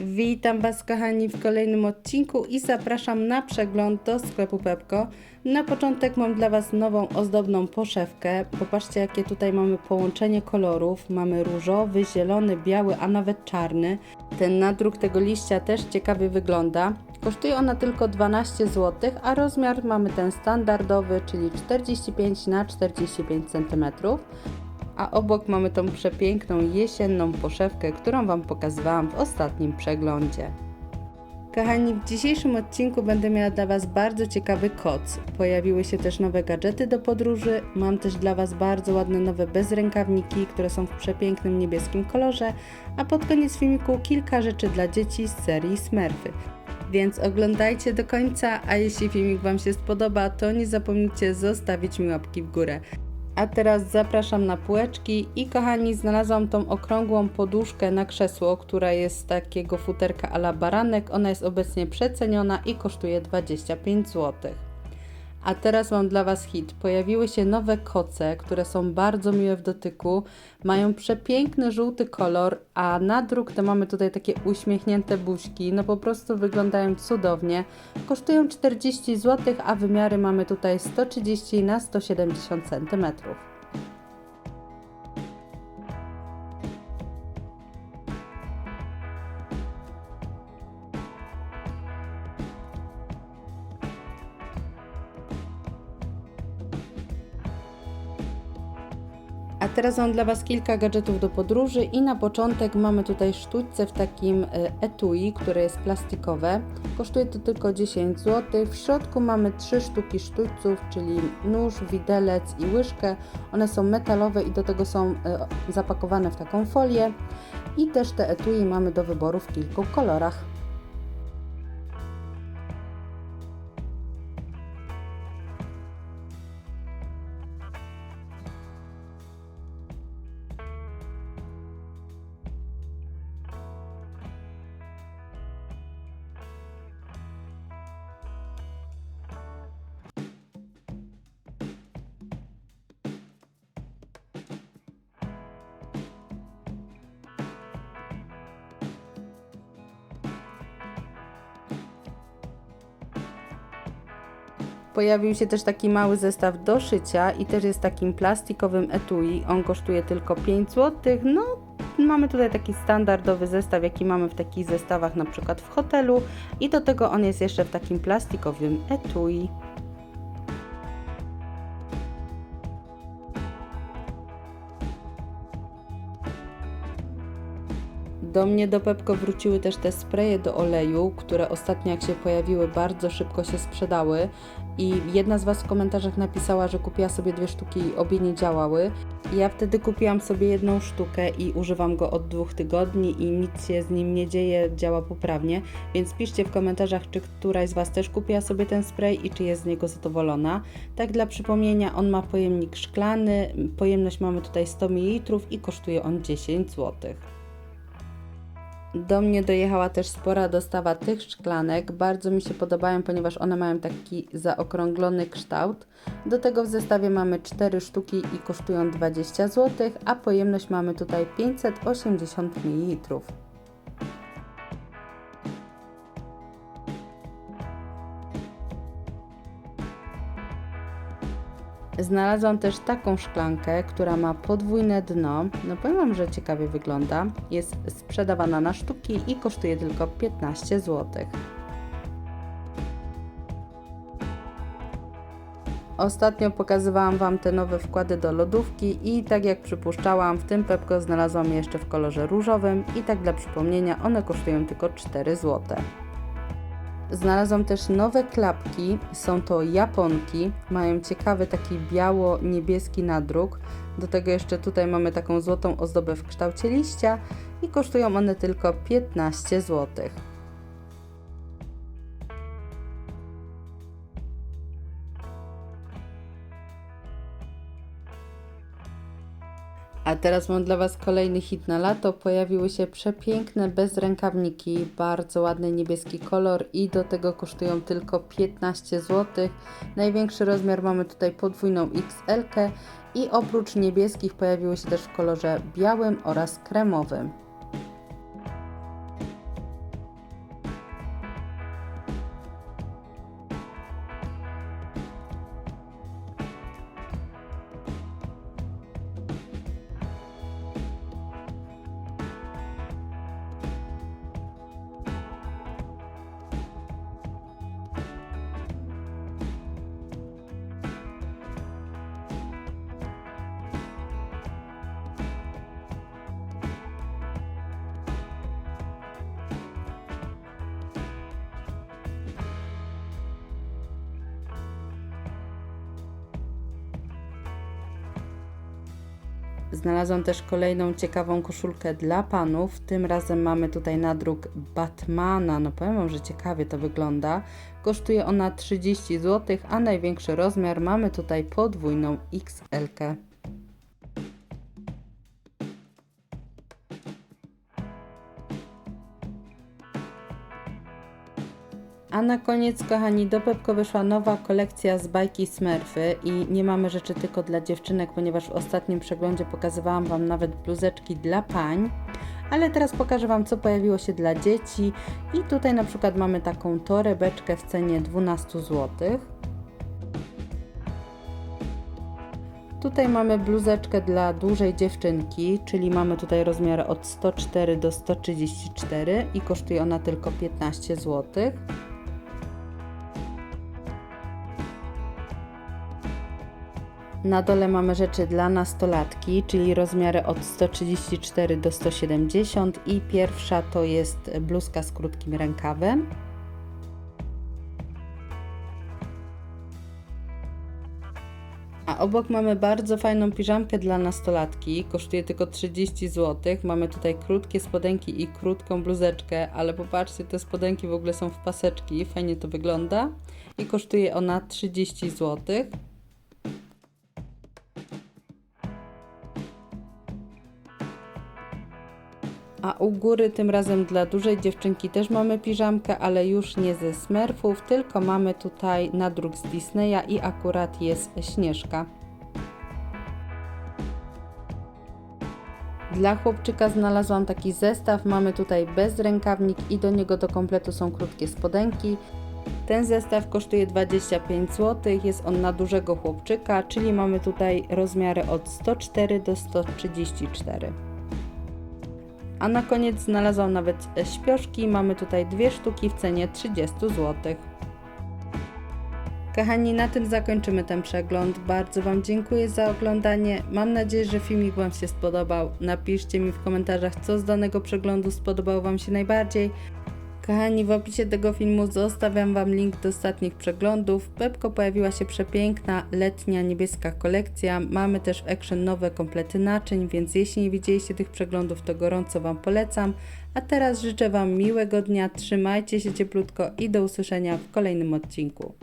Witam Was kochani w kolejnym odcinku i zapraszam na przegląd do sklepu Pepko. Na początek mam dla Was nową ozdobną poszewkę. Popatrzcie jakie tutaj mamy połączenie kolorów. Mamy różowy, zielony, biały, a nawet czarny. Ten nadruk tego liścia też ciekawie wygląda. Kosztuje ona tylko 12 zł, a rozmiar mamy ten standardowy, czyli 45 na 45 cm a obok mamy tą przepiękną jesienną poszewkę, którą Wam pokazywałam w ostatnim przeglądzie. Kochani, w dzisiejszym odcinku będę miała dla Was bardzo ciekawy koc. Pojawiły się też nowe gadżety do podróży. Mam też dla Was bardzo ładne nowe bezrękawniki, które są w przepięknym niebieskim kolorze. A pod koniec filmiku kilka rzeczy dla dzieci z serii Smurfy. Więc oglądajcie do końca, a jeśli filmik Wam się spodoba, to nie zapomnijcie zostawić mi łapki w górę. A teraz zapraszam na półeczki i kochani, znalazłam tą okrągłą poduszkę na krzesło, która jest z takiego futerka ala baranek. Ona jest obecnie przeceniona i kosztuje 25 zł. A teraz mam dla Was hit. Pojawiły się nowe koce, które są bardzo miłe w dotyku. Mają przepiękny żółty kolor, a na druk to mamy tutaj takie uśmiechnięte buźki. No po prostu wyglądają cudownie. Kosztują 40 zł, a wymiary mamy tutaj 130 na 170 cm. A teraz mam dla Was kilka gadżetów do podróży i na początek mamy tutaj sztućce w takim e, etui, które jest plastikowe. Kosztuje to tylko 10 zł. W środku mamy trzy sztuki sztućców, czyli nóż, widelec i łyżkę. One są metalowe i do tego są e, zapakowane w taką folię. I też te etui mamy do wyboru w kilku kolorach. Pojawił się też taki mały zestaw do szycia i też jest takim plastikowym etui. On kosztuje tylko 5 zł. No, mamy tutaj taki standardowy zestaw, jaki mamy w takich zestawach na przykład w hotelu i do tego on jest jeszcze w takim plastikowym etui. Do mnie do Pepko wróciły też te spreje do oleju, które ostatnio jak się pojawiły bardzo szybko się sprzedały i jedna z Was w komentarzach napisała, że kupiła sobie dwie sztuki i obie nie działały. Ja wtedy kupiłam sobie jedną sztukę i używam go od dwóch tygodni i nic się z nim nie dzieje, działa poprawnie, więc piszcie w komentarzach, czy któraś z Was też kupiła sobie ten spray i czy jest z niego zadowolona. Tak dla przypomnienia, on ma pojemnik szklany, pojemność mamy tutaj 100 ml i kosztuje on 10 zł. Do mnie dojechała też spora dostawa tych szklanek. Bardzo mi się podobają, ponieważ one mają taki zaokrąglony kształt. Do tego w zestawie mamy 4 sztuki i kosztują 20 zł, a pojemność mamy tutaj 580 ml. Znalazłam też taką szklankę, która ma podwójne dno. No powiem Wam, że ciekawie wygląda. Jest sprzedawana na sztuki i kosztuje tylko 15 zł. Ostatnio pokazywałam Wam te nowe wkłady do lodówki i tak jak przypuszczałam, w tym Pepko znalazłam je jeszcze w kolorze różowym i tak dla przypomnienia one kosztują tylko 4 zł. Znalazłam też nowe klapki, są to japonki, mają ciekawy taki biało-niebieski nadruk. Do tego jeszcze tutaj mamy taką złotą ozdobę w kształcie liścia i kosztują one tylko 15 zł. Teraz mam dla Was kolejny hit na lato. Pojawiły się przepiękne bezrękawniki, bardzo ładny niebieski kolor i do tego kosztują tylko 15 zł. Największy rozmiar mamy tutaj podwójną XL i oprócz niebieskich pojawiły się też w kolorze białym oraz kremowym. Znalazłam też kolejną ciekawą koszulkę dla panów. Tym razem mamy tutaj nadruk Batmana. No powiem wam, że ciekawie to wygląda. Kosztuje ona 30 zł, a największy rozmiar mamy tutaj podwójną XL. -kę. A na koniec, kochani, do Pepko wyszła nowa kolekcja z bajki Smurfy i nie mamy rzeczy tylko dla dziewczynek, ponieważ w ostatnim przeglądzie pokazywałam Wam nawet bluzeczki dla pań. Ale teraz pokażę Wam, co pojawiło się dla dzieci. I tutaj na przykład mamy taką torebeczkę w cenie 12 zł. Tutaj mamy bluzeczkę dla dużej dziewczynki, czyli mamy tutaj rozmiary od 104 do 134 i kosztuje ona tylko 15 zł. Na dole mamy rzeczy dla nastolatki, czyli rozmiary od 134 do 170 i pierwsza to jest bluzka z krótkim rękawem. A obok mamy bardzo fajną piżamkę dla nastolatki. Kosztuje tylko 30 zł. Mamy tutaj krótkie spodenki i krótką bluzeczkę, ale popatrzcie, te spodenki w ogóle są w paseczki. Fajnie to wygląda. I kosztuje ona 30 zł. A u góry tym razem dla dużej dziewczynki też mamy piżamkę, ale już nie ze Smurfów, tylko mamy tutaj nadruk z Disneya i akurat jest Śnieżka. Dla chłopczyka znalazłam taki zestaw. Mamy tutaj bezrękawnik i do niego do kompletu są krótkie spodenki. Ten zestaw kosztuje 25 zł. Jest on na dużego chłopczyka, czyli mamy tutaj rozmiary od 104 do 134. A na koniec znalazłam nawet śpioszki. Mamy tutaj dwie sztuki w cenie 30 zł. Kochani, na tym zakończymy ten przegląd. Bardzo Wam dziękuję za oglądanie. Mam nadzieję, że filmik Wam się spodobał. Napiszcie mi w komentarzach, co z danego przeglądu spodobało Wam się najbardziej. Kochani, w opisie tego filmu zostawiam Wam link do ostatnich przeglądów. Pepko pojawiła się przepiękna letnia niebieska kolekcja. Mamy też w Action nowe komplety naczyń, więc jeśli nie widzieliście tych przeglądów, to gorąco Wam polecam. A teraz życzę Wam miłego dnia, trzymajcie się cieplutko i do usłyszenia w kolejnym odcinku.